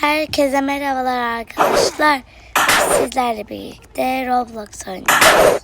Herkese merhabalar arkadaşlar. Sizlerle birlikte Roblox oynuyoruz.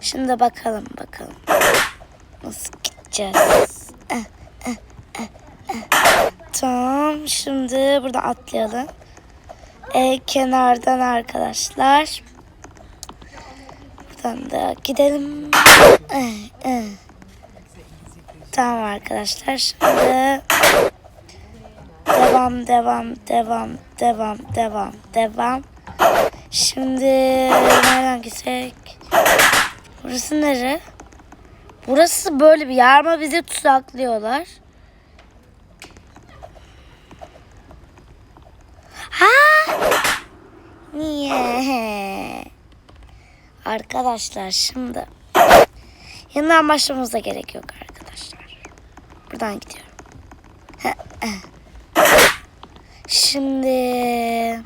Şimdi bakalım bakalım. Nasıl gideceğiz? Eh, eh, eh, eh. Tamam şimdi burada atlayalım. Ee, kenardan arkadaşlar. Buradan da gidelim. Eh. Tamam arkadaşlar şimdi devam devam devam devam devam devam. Şimdi nereden gitsek? Burası nere? Burası böyle bir yer ama bizi tuzaklıyorlar. Ha! Niye? Arkadaşlar şimdi yeniden başlamamıza gerek yok arkadaşlar. Buradan gidiyorum. Şimdi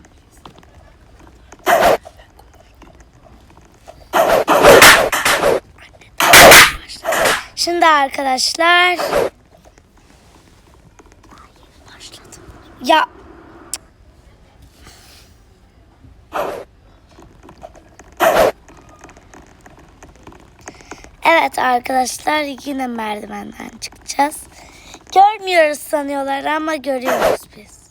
Şimdi arkadaşlar. Ya Evet arkadaşlar yine merdivenden çıkacağız. Görmüyoruz sanıyorlar ama görüyoruz biz.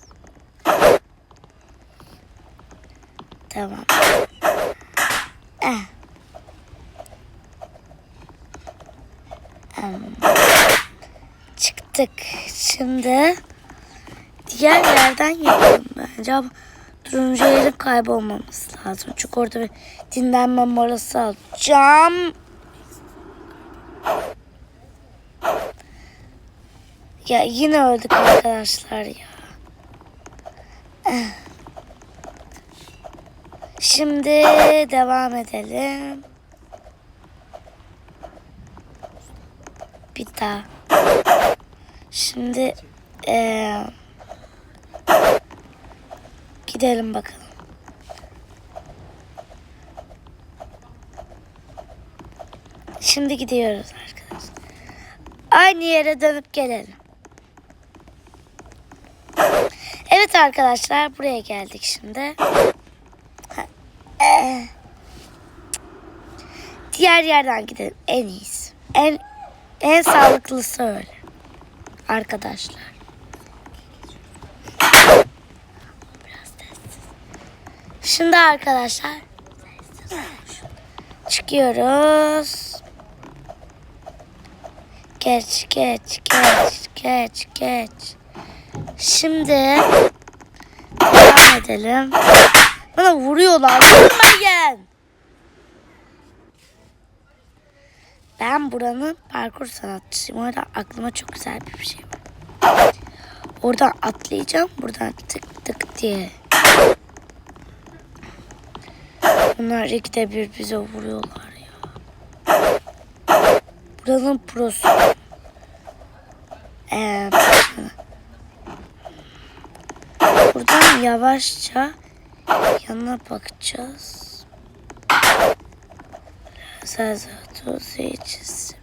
Tamam. Eh. Çıktık. Şimdi diğer yerden gidelim bence turuncu yerin kaybolmaması lazım. Çünkü orada bir dinlenme molası alacağım. Ya yine öldük arkadaşlar ya. Eh. Şimdi devam edelim. Bir daha. Şimdi eee, gidelim bakalım. Şimdi gidiyoruz arkadaşlar. Aynı yere dönüp gelelim. Evet arkadaşlar buraya geldik şimdi. Ha, eh. Diğer yerden gidelim en iyisi. En en sağlıklısı öyle. Arkadaşlar. Şimdi arkadaşlar çıkıyoruz. Geç geç geç geç geç. Şimdi devam edelim. Bana vuruyorlar. Vurmayın. Ben buranın parkur sanatçısıyım. O yüzden aklıma çok güzel bir şey var. Oradan atlayacağım. Buradan tık tık diye. Bunlar ikide bir bize vuruyorlar ya. Buranın prosu. Ee, buradan yavaşça yanına bakacağız. Sasa Toseyçisim.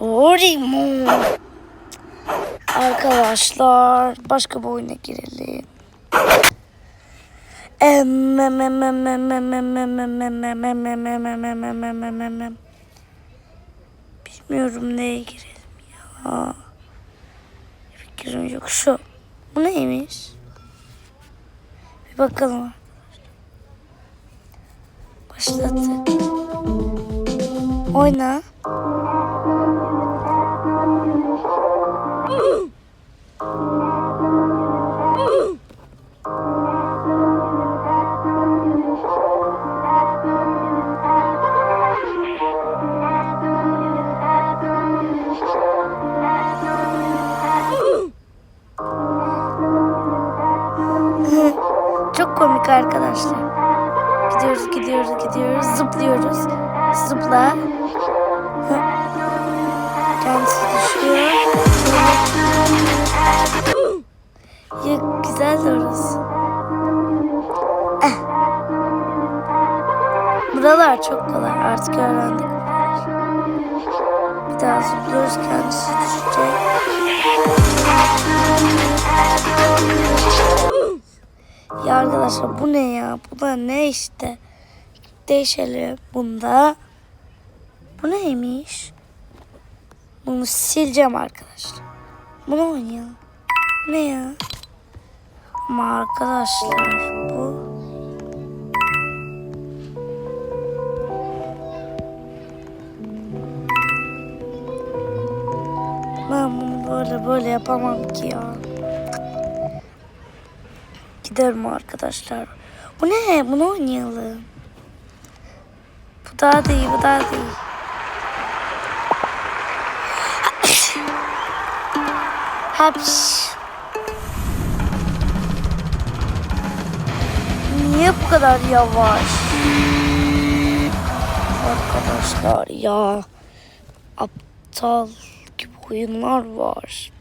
Doraemon. Arkadaşlar başka bir oyuna girelim. Bilmiyorum neye girelim ya. Fikrim yok şu. Bu neymiş? Bir bakalım. Başlattık. Oyna. Çok komik arkadaşlar. Gidiyoruz, gidiyoruz, gidiyoruz. Zıplıyoruz. Zıpla. Buralar çok kolay. Artık öğrendik. Bir daha zıplıyoruz. Kendisi düşecek. Ya arkadaşlar bu ne ya? Bu da ne işte? Değişelim bunda. Bu neymiş? Bunu sileceğim arkadaşlar. Bunu oynayalım. Ne ya? Ama arkadaşlar bu böyle yapamam ki ya. Giderim arkadaşlar. Bu ne? Bunu oynayalım. Bu daha değil, bu daha değil. Hapş. Niye bu kadar yavaş? Arkadaşlar ya. Aptal gibi oyunlar var.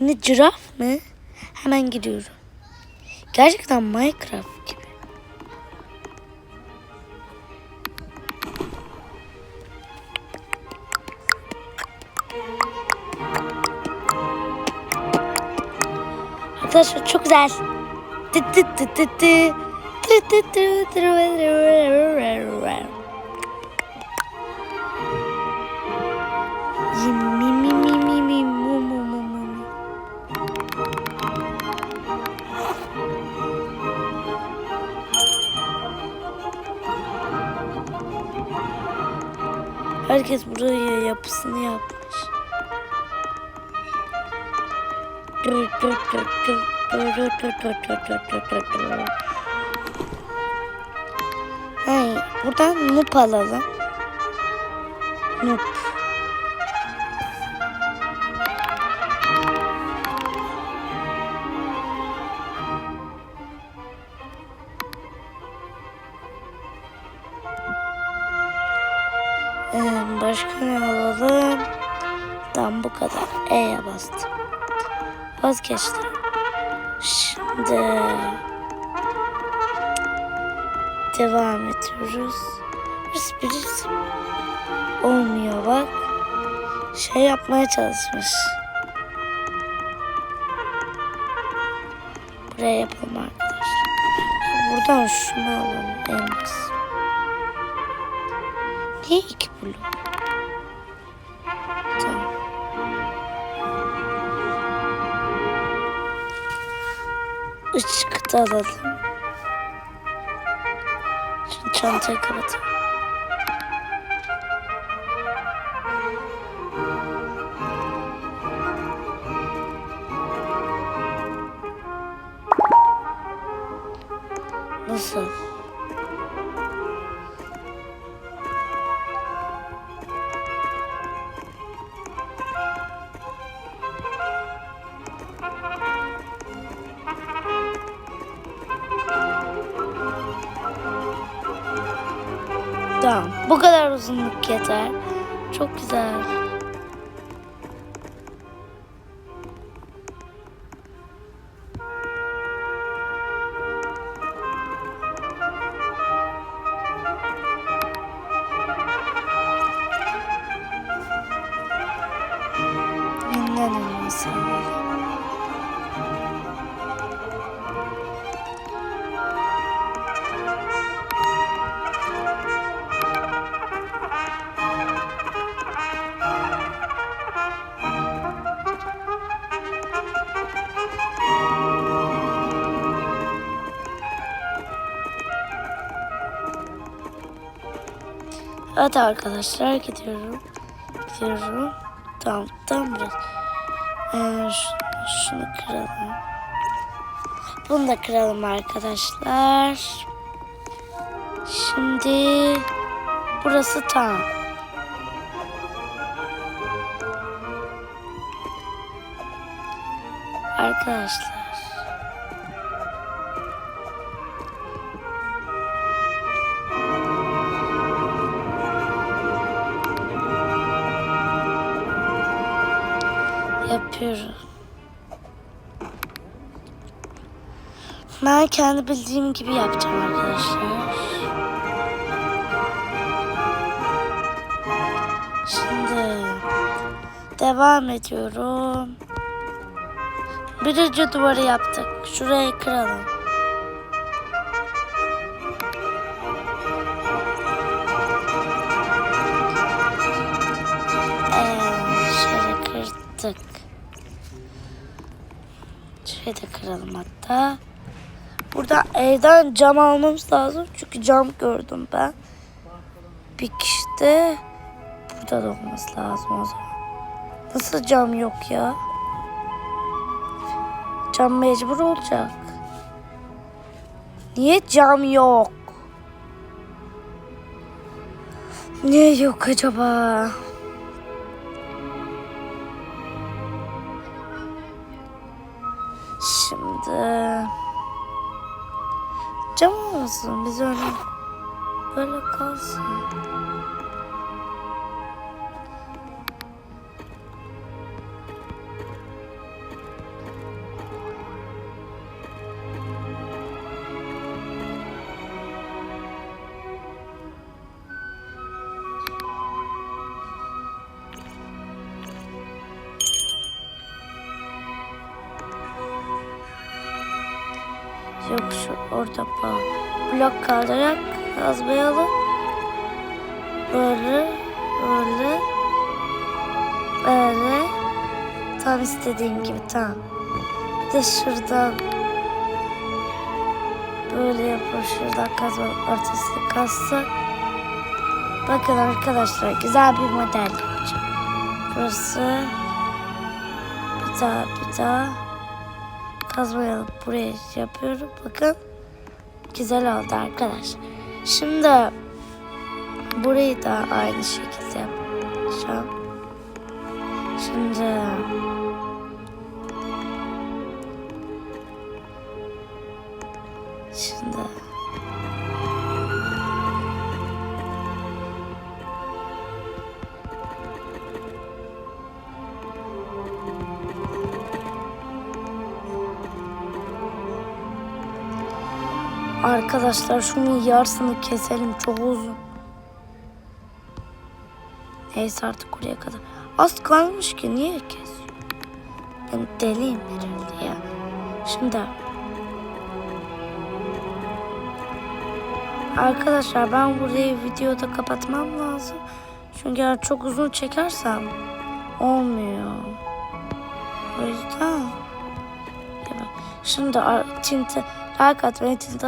Ne ciraf mı? Hemen gidiyorum. Gerçekten Minecraft gibi. Arkadaşlar çok güzel. Tı tı tı tı tı. Tı tı tı tı Mi mi mi mi mi mu mu mu mu mu. Herkes buraya yapısını yapmış. Hayır, buradan nup alalım. Nup. E'ye bastım. Vazgeçtim. Şimdi devam ediyoruz. Birisi olmuyor bak. Şey yapmaya çalışmış. Buraya yapalım arkadaşlar. Buradan şunu alalım. Elmas. Niye iki blok? Işık da alalım. Şimdi çantayı kapatalım. Nasıl? Uzunluk yeter. Çok güzel. Evet arkadaşlar gidiyorum. Gidiyorum. Tamam tamam biraz. Ee, şunu, şunu kıralım. Bunu da kıralım arkadaşlar. Şimdi burası tam. Arkadaşlar. Yapıyorum. Ben kendi bildiğim gibi yapacağım arkadaşlar. Şimdi devam ediyorum. birinci duvarı yaptık. Şurayı kıralım. Şurayı da kıralım hatta. Burada evden cam almamız lazım. Çünkü cam gördüm ben. Bir kişi de burada da olması lazım o zaman. Nasıl cam yok ya? Cam mecbur olacak. Niye cam yok? Niye yok acaba? Olmasın biz öyle böyle kalsın. Yok şu orada bak. Blok kaldırarak kazmayı alıp böyle böyle böyle tam istediğim gibi tam. Bir de şuradan böyle yapıp şuradan kazmanın ortasını kazsak. Bakın arkadaşlar güzel bir model yapacağım. Burası bir daha bir daha kazmayı alıp buraya şey yapıyorum. Bakın güzel oldu arkadaşlar. Şimdi burayı da aynı şekilde yapacağım. Şimdi şimdi Arkadaşlar şunun yarısını keselim çok uzun. Neyse artık oraya kadar. Az kalmış ki niye kesiyor? Ben deliyim herhalde ya. Şimdi Arkadaşlar ben burayı videoda kapatmam lazım. Çünkü eğer çok uzun çekersem olmuyor. O yüzden Şimdi tinte like atmayı, tinte